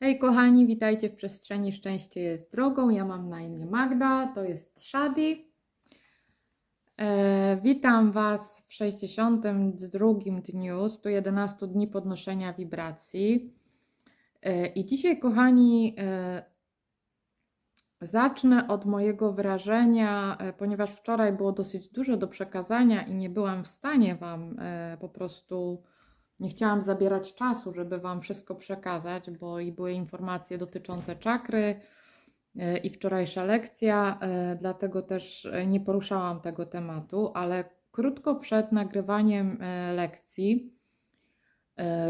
Hej kochani, witajcie w przestrzeni Szczęście jest drogą. Ja mam na imię Magda, to jest Shadi. E, witam Was w 62 dniu 111 dni podnoszenia wibracji. E, I dzisiaj, kochani, e, zacznę od mojego wrażenia, e, ponieważ wczoraj było dosyć dużo do przekazania i nie byłam w stanie Wam e, po prostu nie chciałam zabierać czasu, żeby Wam wszystko przekazać, bo i były informacje dotyczące czakry e, i wczorajsza lekcja, e, dlatego też e, nie poruszałam tego tematu, ale krótko przed nagrywaniem lekcji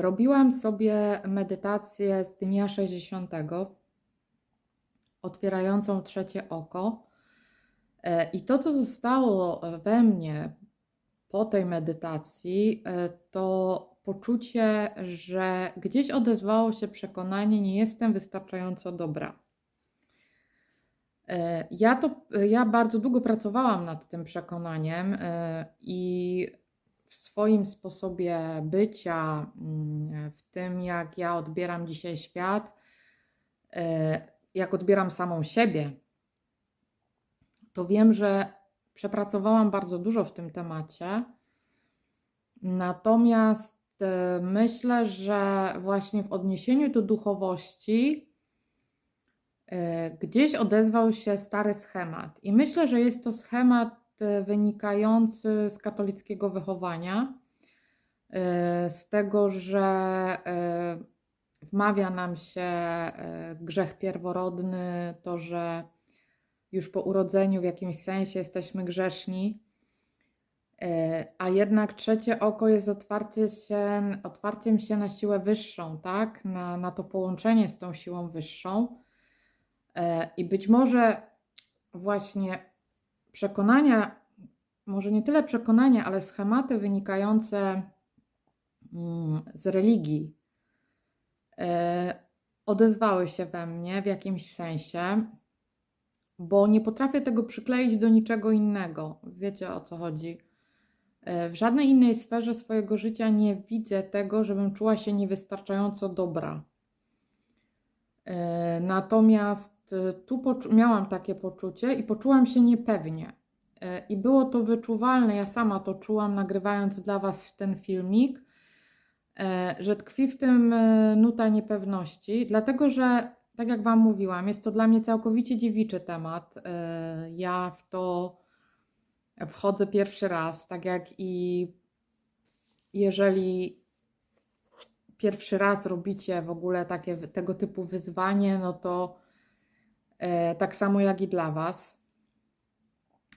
robiłam sobie medytację z dnia 60, otwierającą trzecie oko. I to, co zostało we mnie po tej medytacji, to poczucie, że gdzieś odezwało się przekonanie, nie jestem wystarczająco dobra. E, Ja, to, ja bardzo długo pracowałam nad tym przekonaniem e, i w swoim sposobie bycia, mm, w tym jak ja odbieram dzisiaj świat, e, jak odbieram samą siebie, to wiem, że przepracowałam bardzo dużo w tym temacie. Natomiast myślę, że właśnie w odniesieniu do duchowości e, gdzieś odezwał się stary schemat. I myślę, że jest to schemat e, wynikający z katolickiego wychowania, z tego, że wmawia nam się grzech pierworodny, to, że już po urodzeniu w jakimś sensie jesteśmy grzeszni. E, A jednak trzecie oko jest otwarcie się, otwarciem się na siłę wyższą, tak? Na, na to połączenie z tą siłą wyższą. E, I być może właśnie przekonania, może nie tyle przekonania, ale schematy wynikające mm, z religii e, odezwały się we mnie w jakimś sensie, bo nie potrafię tego przykleić do niczego innego. Wiecie o co chodzi. E, W żadnej innej sferze swojego życia nie widzę tego, żebym czuła się niewystarczająco dobra. E, Natomiast e, tu miałam takie poczucie i poczułam się niepewnie. I było to wyczuwalne, ja sama to czułam, nagrywając dla Was ten filmik, że tkwi w tym nuta niepewności, dlatego że, tak jak Wam mówiłam, jest to dla mnie całkowicie dziewiczy temat. Ja w to wchodzę pierwszy raz, tak jak i jeżeli pierwszy raz robicie w ogóle takie tego typu wyzwanie, no to e, tak samo jak i dla Was.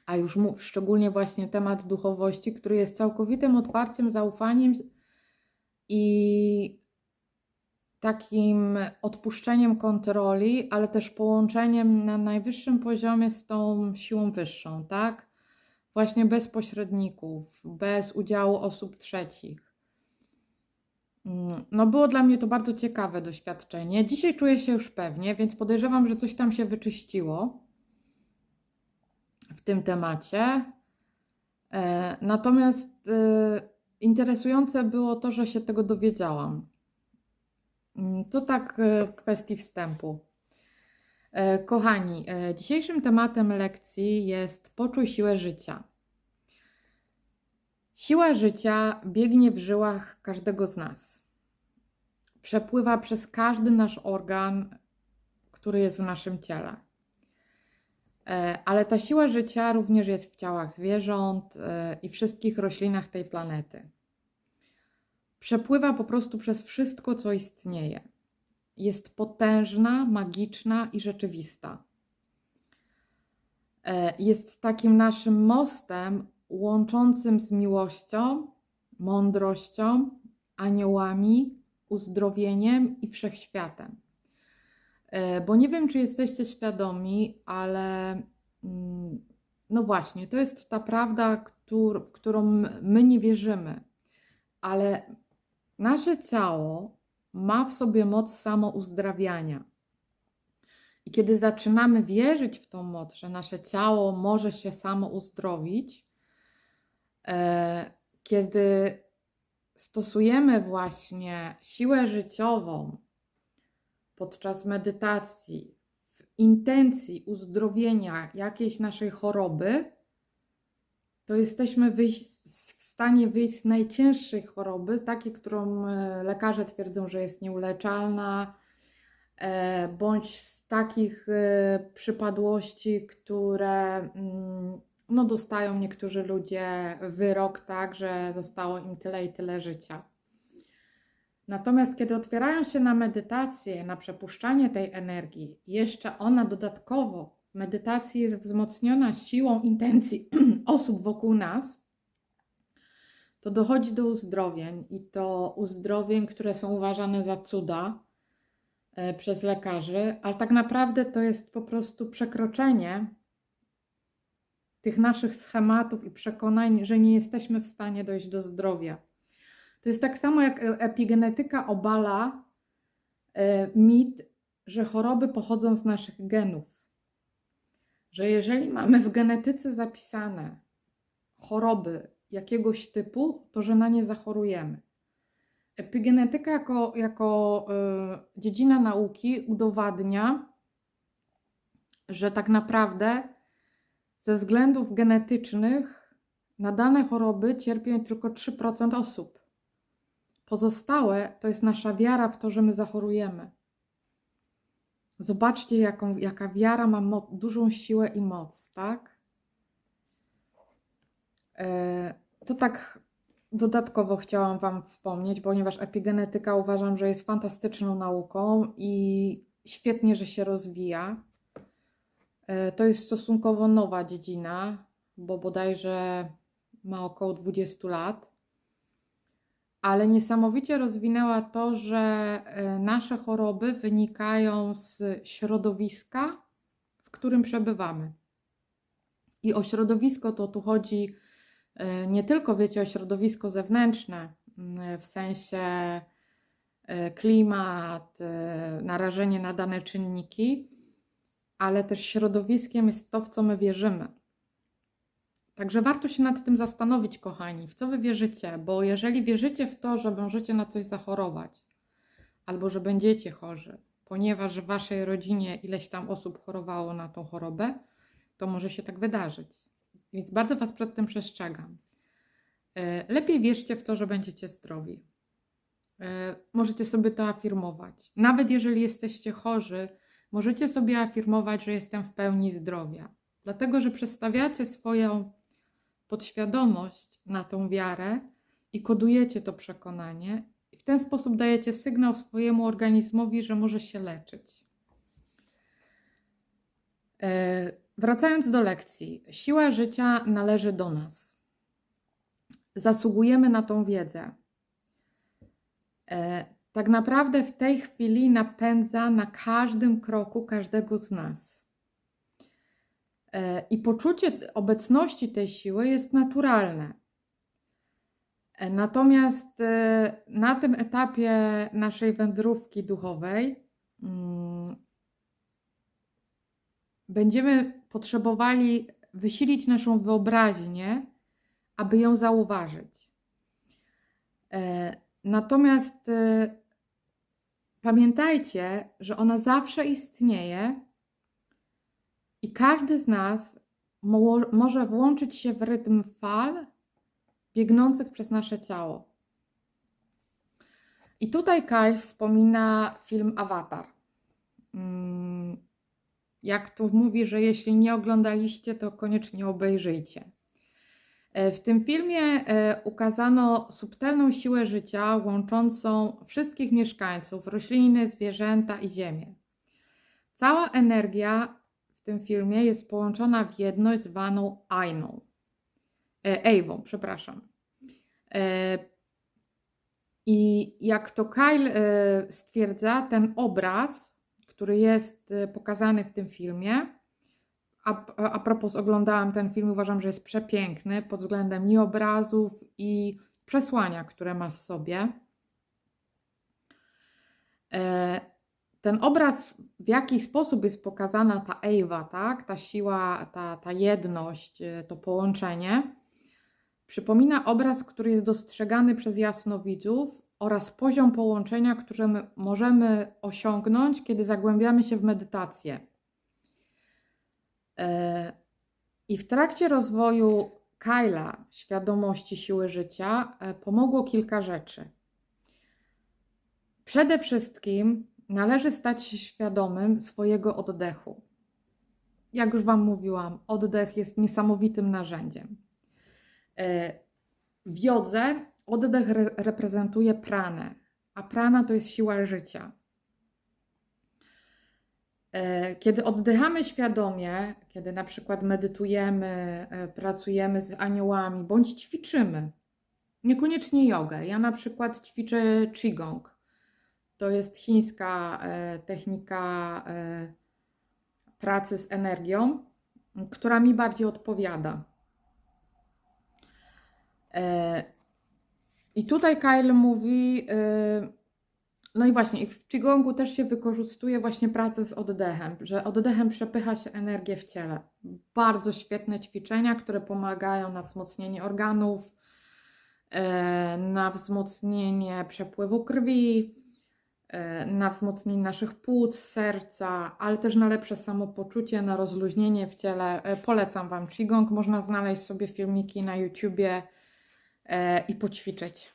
A już mów, szczególnie właśnie temat duchowości, który jest całkowitym otwarciem, zaufaniem i takim odpuszczeniem kontroli, ale też połączeniem na najwyższym poziomie z tą siłą wyższą, tak? Właśnie bez pośredników, bez udziału osób trzecich. Mm, No, było dla mnie to bardzo ciekawe doświadczenie. Dzisiaj czuję się już pewnie, więc podejrzewam, że coś tam się wyczyściło w tym temacie. E, Natomiast e, interesujące było to, że się tego dowiedziałam. Mm, To tak e, w kwestii wstępu. E, Kochani, e, dzisiejszym tematem lekcji jest poczuj siłę życia. Siła życia biegnie w żyłach każdego z nas. Przepływa przez każdy nasz organ, który jest w naszym ciele. E, Ale ta siła życia również jest w ciałach zwierząt i wszystkich roślinach tej planety. Przepływa po prostu przez wszystko, co istnieje. Jest potężna, magiczna i rzeczywista. E, Jest takim naszym mostem łączącym z miłością, mądrością, aniołami, uzdrowieniem i wszechświatem. E, Bo nie wiem, czy jesteście świadomi, ale mm, no właśnie, to jest ta prawda, w którą my nie wierzymy, ale nasze ciało ma w sobie moc samouzdrawiania. I kiedy zaczynamy wierzyć w tą moc, że nasze ciało może się samo uzdrowić, e, kiedy stosujemy właśnie siłę życiową podczas medytacji, w intencji uzdrowienia jakiejś naszej choroby, to jesteśmy wyjść, stanie wyjść z najcięższej choroby, takiej, którą e, lekarze twierdzą, że jest nieuleczalna, e, bądź z takich e, przypadłości, które mm, no, dostają niektórzy ludzie wyrok, tak, że zostało im tyle i tyle życia. Natomiast kiedy otwierają się na medytację, na przepuszczanie tej energii, jeszcze ona dodatkowo w medytacji jest wzmocniona siłą intencji osób wokół nas, to dochodzi do uzdrowień i to uzdrowień, które są uważane za cuda e, przez lekarzy, ale tak naprawdę to jest po prostu przekroczenie tych naszych schematów i przekonań, że nie jesteśmy w stanie dojść do zdrowia. To jest tak samo jak e, epigenetyka obala e, mit, że choroby pochodzą z naszych genów. Że jeżeli mamy w genetyce zapisane choroby jakiegoś typu, to że na nie zachorujemy. Epigenetyka jako, jako y, dziedzina nauki udowadnia, że tak naprawdę ze względów genetycznych na dane choroby cierpią tylko 3% osób. Pozostałe to jest nasza wiara w to, że my zachorujemy. Zobaczcie, jaką, jaka wiara ma dużą siłę i moc, tak? E, to tak dodatkowo chciałam Wam wspomnieć, ponieważ epigenetyka uważam, że jest fantastyczną nauką i świetnie, że się rozwija. E, to jest stosunkowo nowa dziedzina, bo bodajże ma około 20 lat. Ale niesamowicie rozwinęła to, że e, nasze choroby wynikają z środowiska, w którym przebywamy. I o środowisko to tu chodzi nie tylko, wiecie, o środowisko zewnętrzne, w sensie klimat, narażenie na dane czynniki, ale też środowiskiem jest to, w co my wierzymy. Także warto się nad tym zastanowić, kochani, w co wy wierzycie, bo jeżeli wierzycie w to, że możecie na coś zachorować, albo że będziecie chorzy, ponieważ w waszej rodzinie ileś tam osób chorowało na tą chorobę, to może się tak wydarzyć. Więc bardzo was przed tym przestrzegam. E, lepiej wierzcie w to, że będziecie zdrowi. E, możecie sobie to afirmować. Nawet jeżeli jesteście chorzy, możecie sobie afirmować, że jestem w pełni zdrowia, dlatego że przestawiacie swoją podświadomość na tą wiarę i kodujecie to przekonanie, i w ten sposób dajecie sygnał swojemu organizmowi, że może się leczyć. Wracając do lekcji, siła życia należy do nas. Zasługujemy na tą wiedzę. E, tak naprawdę w tej chwili napędza na każdym kroku każdego z nas. E, I poczucie obecności tej siły jest naturalne. E, natomiast na tym etapie naszej wędrówki duchowej mm, będziemy potrzebowali wysilić naszą wyobraźnię, aby ją zauważyć. Natomiast Pamiętajcie, że ona zawsze istnieje i każdy z nas mo może włączyć się w rytm fal biegnących przez nasze ciało. I tutaj Kyle wspomina film Avatar. Jak tu mówi, że jeśli nie oglądaliście, to koniecznie obejrzyjcie. E, w tym filmie e, ukazano subtelną siłę życia łączącą wszystkich mieszkańców, rośliny, zwierzęta i ziemię. Cała energia w tym filmie jest połączona w jedność zwaną Ainą. E, Ewą, przepraszam. I jak to Kyle stwierdza, ten obraz, który jest pokazany w tym filmie, a, a propos, oglądałam ten film, uważam, że jest przepiękny pod względem i obrazów, i przesłania, które ma w sobie. E, ten obraz, w jaki sposób jest pokazana ta Ewa, tak? ta siła, ta, ta jedność, e, to połączenie, przypomina obraz, który jest dostrzegany przez jasnowidzów oraz poziom połączenia, który my możemy osiągnąć, kiedy zagłębiamy się w medytację. E, I w trakcie rozwoju Kyla, świadomości siły życia, e, pomogło kilka rzeczy. Przede wszystkim należy stać się świadomym swojego oddechu. Jak już Wam mówiłam, oddech jest niesamowitym narzędziem. E, W jodze oddech re reprezentuje pranę, a prana to jest siła życia. E, Kiedy oddychamy świadomie, kiedy na przykład medytujemy, e, pracujemy z aniołami bądź ćwiczymy, niekoniecznie jogę. Ja na przykład ćwiczę Qigong. To jest chińska e, technika pracy z energią, która mi bardziej odpowiada. I tutaj Kyle mówi, e, no i właśnie, w Qigongu też się wykorzystuje właśnie pracę z oddechem, że oddechem przepycha się energię w ciele. Bardzo świetne ćwiczenia, które pomagają na wzmocnienie organów, e, na wzmocnienie przepływu krwi, e, na wzmocnienie naszych płuc, serca, ale też na lepsze samopoczucie, na rozluźnienie w ciele. Polecam Wam Qigong, można znaleźć sobie filmiki na YouTubie i poćwiczyć.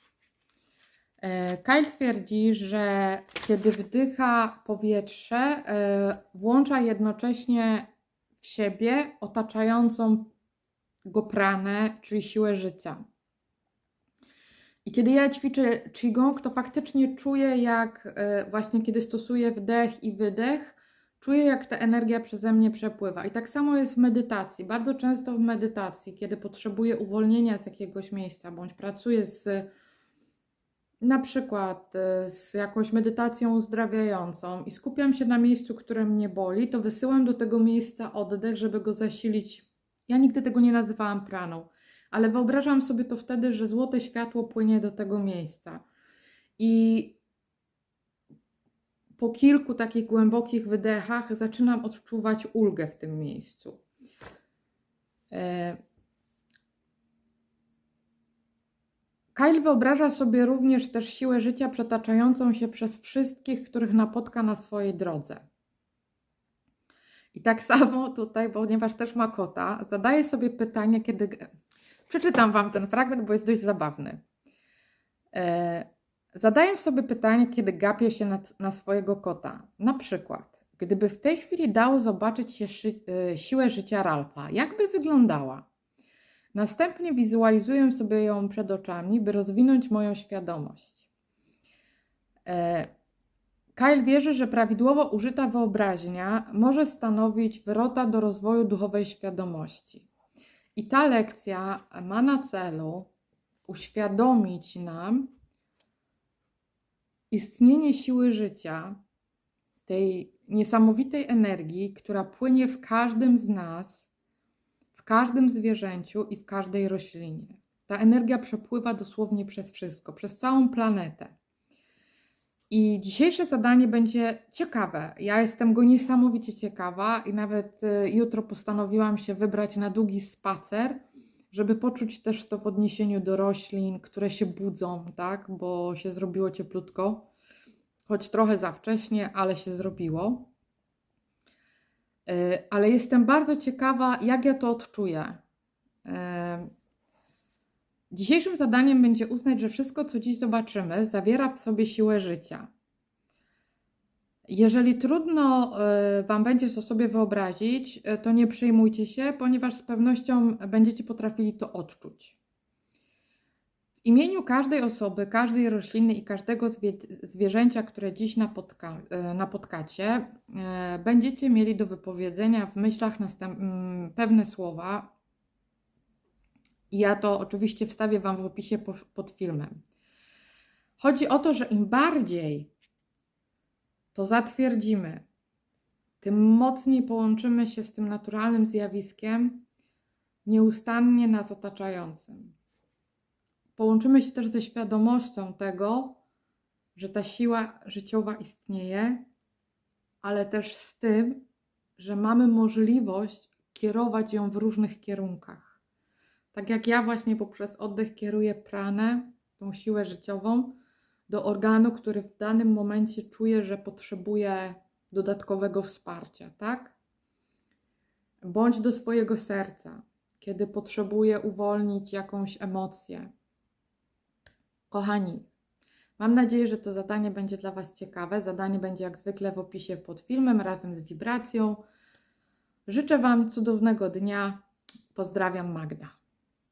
E, Kyle twierdzi, że kiedy wdycha powietrze, e, włącza jednocześnie w siebie otaczającą go pranę, czyli siłę życia. I kiedy ja ćwiczę Qigong, to faktycznie czuję, jak e, właśnie kiedy stosuję wdech i wydech, czuję, jak ta energia przeze mnie przepływa. I tak samo jest w medytacji. Bardzo często w medytacji, kiedy potrzebuję uwolnienia z jakiegoś miejsca, bądź pracuję z na przykład e, z jakąś medytacją uzdrawiającą i skupiam się na miejscu, które mnie boli, to wysyłam do tego miejsca oddech, żeby go zasilić. Ja nigdy tego nie nazywałam praną, ale wyobrażam sobie to wtedy, że złote światło płynie do tego miejsca. I po kilku takich głębokich wydechach zaczynam odczuwać ulgę w tym miejscu. E, Kyle wyobraża sobie również też siłę życia przetaczającą się przez wszystkich, których napotka na swojej drodze. I tak samo tutaj, ponieważ też ma kota, zadaje sobie pytanie, kiedy. Przeczytam Wam ten fragment, bo jest dość zabawny. E, Zadaję sobie pytanie, kiedy gapię się na, na swojego kota. Na przykład, gdyby w tej chwili dało zobaczyć się szy, e, siłę życia Ralfa, jak by wyglądała? Następnie wizualizuję sobie ją przed oczami, by rozwinąć moją świadomość. E, Kyle wierzy, że prawidłowo użyta wyobraźnia może stanowić wrota do rozwoju duchowej świadomości. I ta lekcja ma na celu uświadomić nam istnienie siły życia, tej niesamowitej energii, która płynie w każdym z nas każdym zwierzęciu i w każdej roślinie. Ta energia przepływa dosłownie przez wszystko, przez całą planetę. I dzisiejsze zadanie będzie ciekawe. Ja jestem go niesamowicie ciekawa i nawet y, jutro postanowiłam się wybrać na długi spacer, żeby poczuć też to w odniesieniu do roślin, które się budzą, tak, bo się zrobiło cieplutko, choć trochę za wcześnie, ale się zrobiło. E, ale jestem bardzo ciekawa, jak ja to odczuję. E, dzisiejszym zadaniem będzie uznać, że wszystko, co dziś zobaczymy, zawiera w sobie siłę życia. Jeżeli trudno e, Wam będzie to sobie wyobrazić, to nie przejmujcie się, ponieważ z pewnością będziecie potrafili to odczuć. W imieniu każdej osoby, każdej rośliny i każdego zwierzęcia, które dziś napotka, e, napotkacie, e, będziecie mieli do wypowiedzenia w myślach pewne słowa. Ja to oczywiście wstawię Wam w opisie pod filmem. Chodzi o to, że im bardziej to zatwierdzimy, tym mocniej połączymy się z tym naturalnym zjawiskiem, nieustannie nas otaczającym połączymy się też ze świadomością tego, że ta siła życiowa istnieje, ale też z tym, że mamy możliwość kierować ją w różnych kierunkach. Tak jak ja właśnie poprzez oddech kieruję pranę, tą siłę życiową, do organu, który w danym momencie czuje, że potrzebuje dodatkowego wsparcia, tak? Bądź do swojego serca, kiedy potrzebuje uwolnić jakąś emocję. Kochani, mam nadzieję, że to zadanie będzie dla Was ciekawe. Zadanie będzie jak zwykle w opisie pod filmem razem z wibracją. Życzę Wam cudownego dnia. Pozdrawiam, Magda.